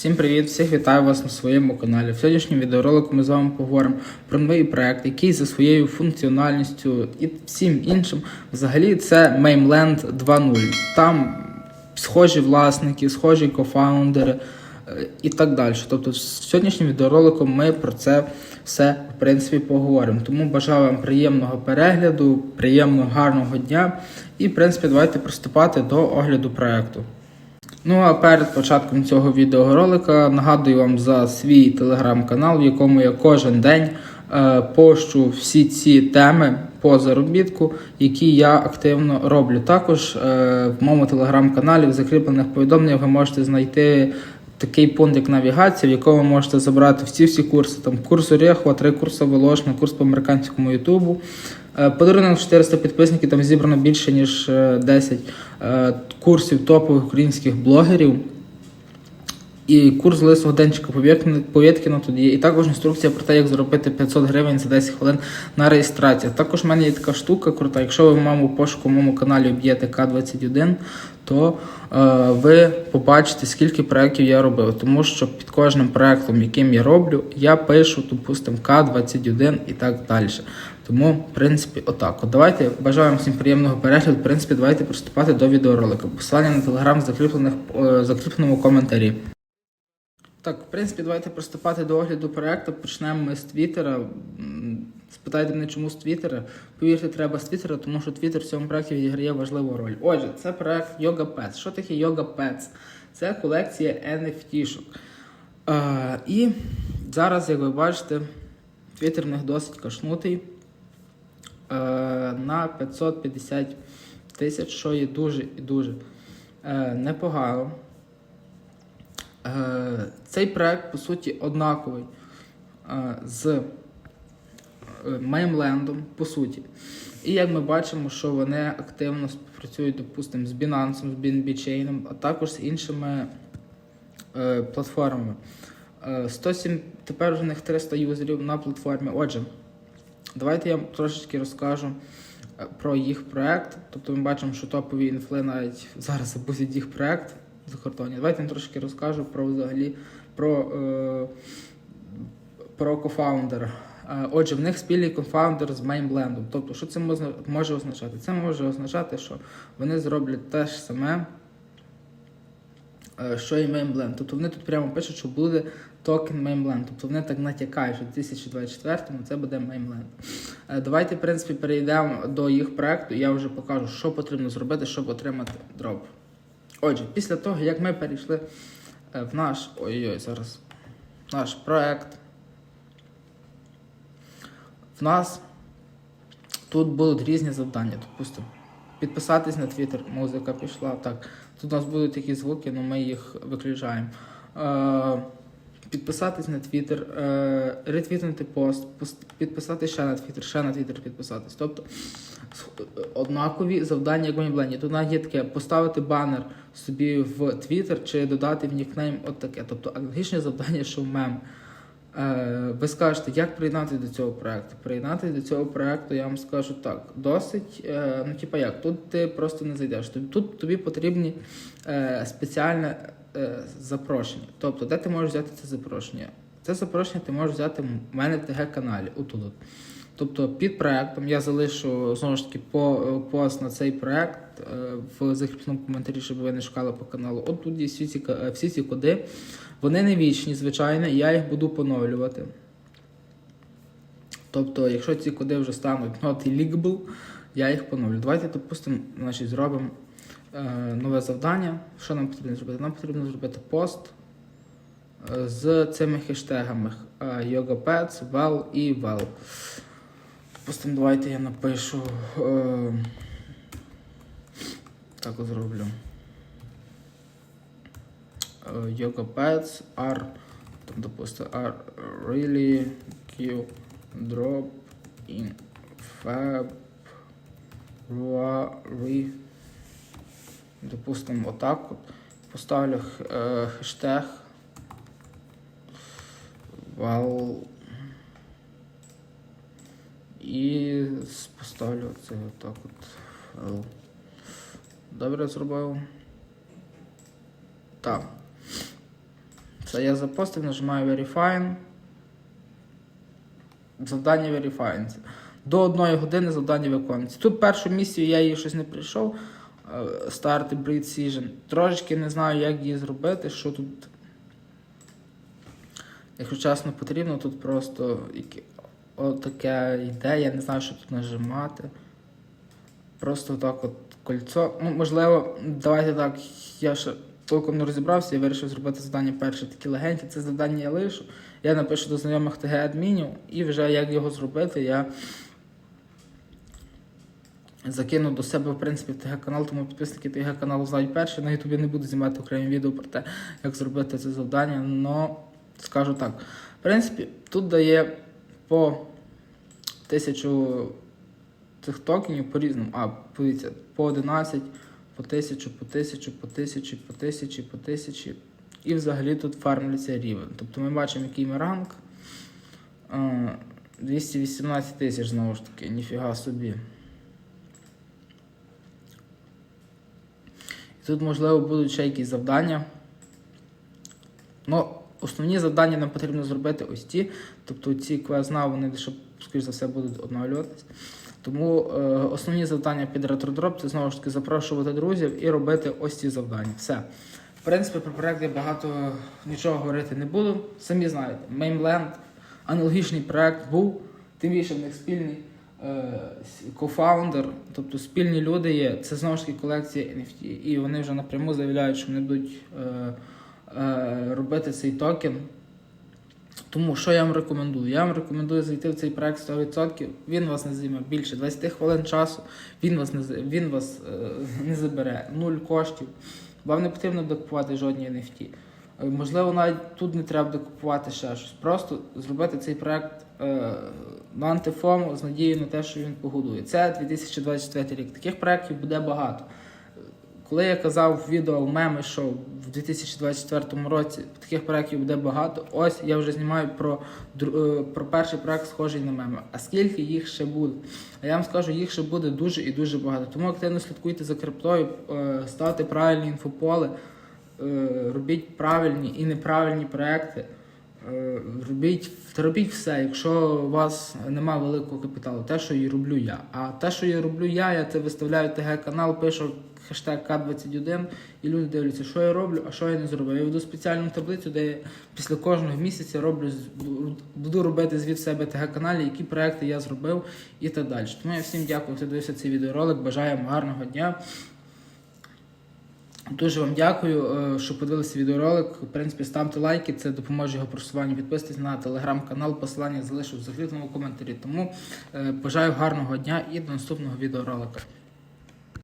Всім привіт! Всіх вітаю вас на своєму каналі. В сьогоднішньому відеоролику ми з вами поговоримо про новий проект, який за своєю функціональністю і всім іншим взагалі це Mainland 2.0. Там схожі власники, схожі кофаундери е, і так далі. Тобто, в сьогоднішньому відеоролику ми про це все в принципі поговоримо. Тому бажаю вам приємного перегляду, приємного гарного дня. І, в принципі, давайте приступати до огляду проекту. Ну а перед початком цього відеоролика нагадую вам за свій телеграм-канал, в якому я кожен день е, пощу всі ці теми по заробітку, які я активно роблю. Також е, в моєму телеграм-каналі в закріплених повідомленнях ви можете знайти такий пункт, як навігація, в якому ви можете забрати всі всі курси. Там курс Орехова, три курси Волошна, курс по американському Ютубу. Е, Подарунок 400 підписників, там зібрано більше ніж е, 10 е, курсів топових українських блогерів. І курс лисого денчика Повєткіна- тут є. І також інструкція про те, як заробити 500 гривень за 10 хвилин на реєстрацію. Також в мене є така штука крута. Якщо ви в моєму пошуку в моєму каналі вб'єте К21, то е, ви побачите, скільки проєктів я робив. Тому що під кожним проєктом, яким я роблю, я пишу, допустимо, К21 і так далі. Тому, в принципі, отак. От давайте бажаю вам всім приємного перегляду. В принципі, давайте приступати до відеоролика. Посилання на телеграм закріплених е, закріпленому коментарі. Так, в принципі, давайте приступати до огляду проекту. Почнемо ми з Твіттера. Спитайте мене, чому з Твіттера. Повірте, треба з Твіттера, тому що Твіттер в цьому проекті відіграє важливу роль. Отже, це проект Yoga Pets. Що таке Yoga Pets? Це колекція NFT-шок. Е, і зараз, як ви бачите, Твіттер в них досить кашнутий на 550 тисяч, що є дуже і дуже е, непогано. Е, Цей проект, по суті, однаковий е, з е, Меймлендом, по суті. І як ми бачимо, що вони активно співпрацюють, допустимо, з Binance, з BNB Chain, а також з іншими е, платформами. Е, 107, тепер в них 300 юзерів на платформі. Отже, давайте я трошечки розкажу е, про їх проект. Тобто ми бачимо, що топові інфли навіть зараз запустять їх проект за кордоні. Давайте я трошки розкажу про взагалі про, е, про кофаундера. Е, Отже, в них спільний кофаундер з мейнблендом. Тобто, що це може, означати? Це може означати, що вони зроблять те ж саме, що і мейнбленд. Тобто вони тут прямо пишуть, що буде токен мейнбленд. Тобто вони так натякають, що в 2024-му це буде мейнбленд. Е, Давайте, в принципі, перейдемо до їх проекту. Я вже покажу, що потрібно зробити, щоб отримати дроп. Отже, після того, як ми перейшли е, в наш ой-ой, зараз наш проект, в нас тут будуть різні завдання. Допустимо, підписатись на Twitter, музика пішла. Так, тут у нас будуть такі звуки, але ми їх виключаємо. Е, підписатись на е, ретвітнути пост, пос- підписатись ще на Twitter, ще на Twitter підписатись. Тобто однакові завдання, як Мейбленді. Тут є таке поставити банер собі в Twitter чи додати в нікнейм от таке. Тобто аналогічне завдання, що в мем. Е, ви скажете, як приєднатися до цього проекту? Приєднатися до цього проекту, я вам скажу так, досить, е, ну типа як, тут ти просто не зайдеш. Тут, тобі потрібні е, спеціальне запрошення. Тобто, де ти можеш взяти це запрошення? Це запрошення ти можеш взяти в мене в ТГ-каналі, отут. Тобто під проектом я залишу знову ж таки по, пост на цей проект в закріпленому коментарі, щоб ви не шукали по каналу. От тут є всі ці, всі ці коди. Вони не вічні, звичайно, і я їх буду поновлювати. Тобто, якщо ці коди вже стануть not illegal, я їх поновлю. Давайте, допустимо, значить, зробимо е, нове завдання. Що нам потрібно зробити? Нам потрібно зробити пост е, з цими хештегами е, YogaPets, Well і Well. Допустимо, давайте я напишу. Е, так от зроблю. Yoga pets are, там, допустим, are really cute drop in February. Допустимо, отак от. Поставлю е, хештег. Well. І поставлю це отак от. Добре зробив. Так. Це я запостив, нажимаю Verify. Завдання верифається. До одної години завдання виконується. Тут першу місію я її щось не прийшов. е, Start a Breed Season. Трошечки не знаю, як її зробити, що тут. Якщо чесно потрібно, тут просто отаке йде, я не знаю, що тут нажимати. Просто так от кольцо. Ну, можливо, давайте так, я ще толком не розібрався, я вирішив зробити завдання перше такі легенькі. Це завдання я лишу. Я напишу до знайомих ТГ адмінів і вже як його зробити, я закину до себе, в принципі, в ТГ канал, тому підписники ТГ каналу знають перше. На Ютубі не буду знімати окремі відео про те, як зробити це завдання, але скажу так. В принципі, тут дає по тисячу цих токенів по-різному. А, подивіться, по 11, по 1000, по 1000, по 1000, по 1000, по 1000. І взагалі тут фармляться рівень. Тобто ми бачимо, який ми ранг. Е, 218 тисяч знову ж таки, ніфіга собі. І тут, можливо, будуть ще якісь завдання. Ну, основні завдання нам потрібно зробити ось ті. Тобто ці квезна, вони щоб, скоріш за все, будуть обновлюватись. Тому е, основні завдання під ретродроп це знову ж таки запрошувати друзів і робити ось ці завдання. Все. В принципі, про проект я багато нічого говорити не буду. Самі знаєте, Mainland, аналогічний проект був, тим більше в них спільний е, кофаундер, тобто спільні люди є. Це знову ж таки колекція NFT. І вони вже напряму заявляють, що вони будуть е, е, робити цей токен. Тому що я вам рекомендую? Я вам рекомендую зайти в цей проект 100%. Він вас не займе більше 20 хвилин часу, він вас не, він вас е, не забере, нуль коштів. Вам не потрібно докупувати жодні NFT. Е, Можливо, навіть тут не треба докупувати ще щось. Просто зробити цей проект е, на антифому з надією на те, що він погодує. Це 2024 рік. Таких проєктів буде багато. Коли я казав в відео меми, що в 2024 році таких проєктів буде багато, ось я вже знімаю про, е, про перший проєкт, схожий на меми. А скільки їх ще буде? А я вам скажу, їх ще буде дуже і дуже багато. Тому активно слідкуйте за криптою, е, ставте правильні інфополи, е, робіть правильні і неправильні проекти. Е, Робіть, робіть все, якщо у вас немає великого капіталу, те, що і роблю я. А те, що і роблю я, я це виставляю ТГ канал, пишу хештег К21, і люди дивляться, що я роблю, а що я не зробив. Я веду спеціальну таблицю, де я після кожного місяця роблю буду робити звіт себе ТГ каналі, які проекти я зробив і так далі. Тому я всім дякую, хто дивився цей відеоролик. Бажаю вам гарного дня. Дуже вам дякую, е, що подивилися відеоролик. В принципі, ставте лайки, це допоможе його просуванню. Підписуйтесь на телеграм-канал, посилання залишу в закритому коментарі. Тому е, бажаю гарного дня і до наступного відеоролика.